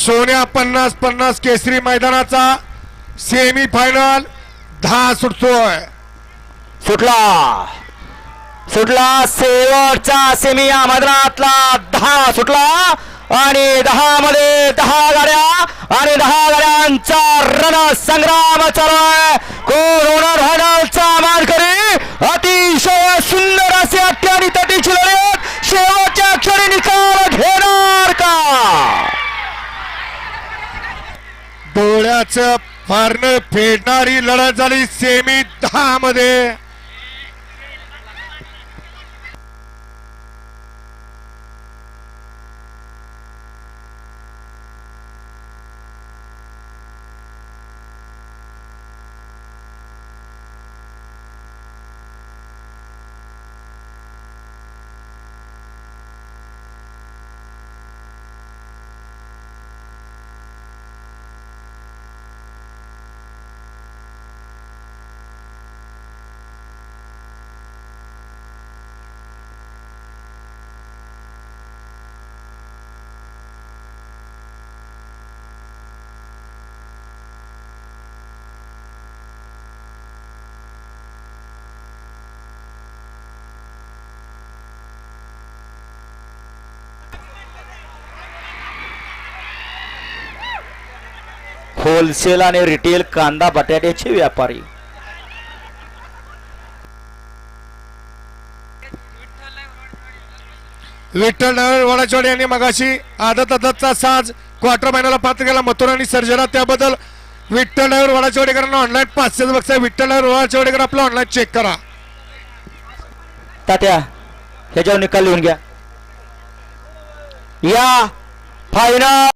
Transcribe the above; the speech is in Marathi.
सोन्या पन्नास पन्नास केसरी मैदानाचा सेमी फायनल दहा सुटतोय. सुटला. सुटला शेवटचा सेमी या मैदानातला दहा सुटला आणि दहा मध्ये दहा गाड्या आणि दहा गाड्यांचा रण संग्राम चालू आहे. कोण होणार फायनलचा डोळ्याचं फारनं फेडणारी लढत झाली सेमी दहा मध्ये होलसेल आणि रिटेल कांदा बटाट्याचे व्यापारी. विठ्ठल वडाचवाडी यांनी मगाशी आदत आदतचा साज क्वार्टर फायनलला पात्र केला. मथुरा आणि सर्जना त्याबद्दल विठ्ठल नगर वडाचवाडीकरांना ऑनलाईन पाचशे बघताय. विठ्ठल नगर वडाचवाडीकर आपला ऑनलाईन चेक करा. तात्या ह्याच्यावर निकाल लिहून घ्या. या फायनल